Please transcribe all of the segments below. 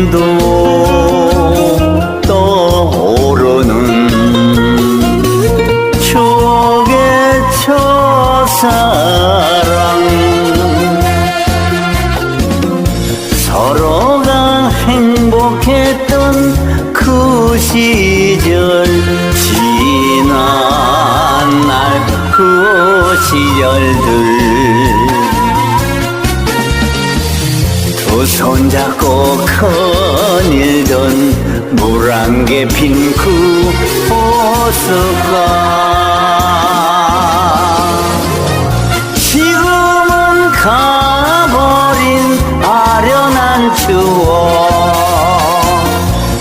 지금도 떠오르는 추억의 첫사랑. 서로가 행복했던 그 시절 지난 날 그 시절들. 두 손잡고 거닐던 물안개 핀그 호수가 지금은 가버린 아련한 추억.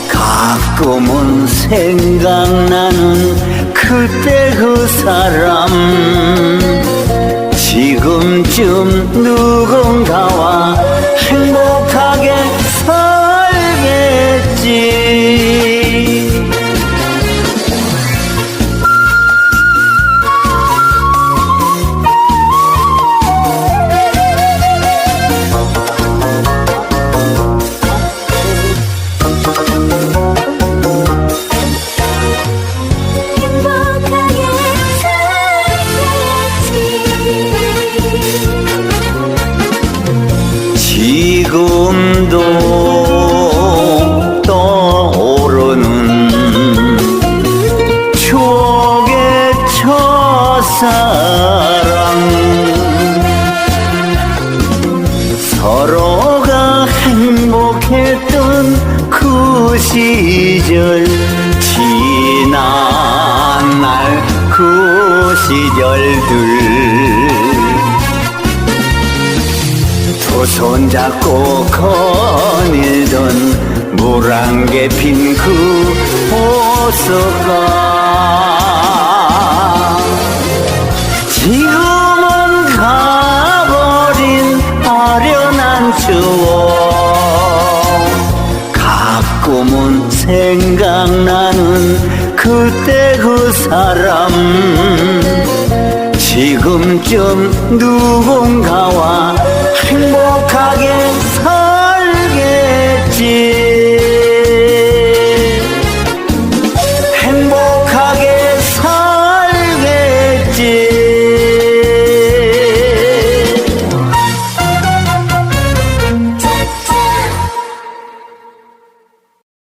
가끔은 생각나는 그때 그 사람. 지금쯤 누 지금도 떠오르는 추억의 첫사랑. 서로가 행복했던 그 시절 지난 날 그 시절들 두 손잡고 거닐던 물안개 핀그 호수가 지금은 가버린 아련한 추억. 가끔은 생각나는 그때 그 사람 지금쯤 누군가와 행복하게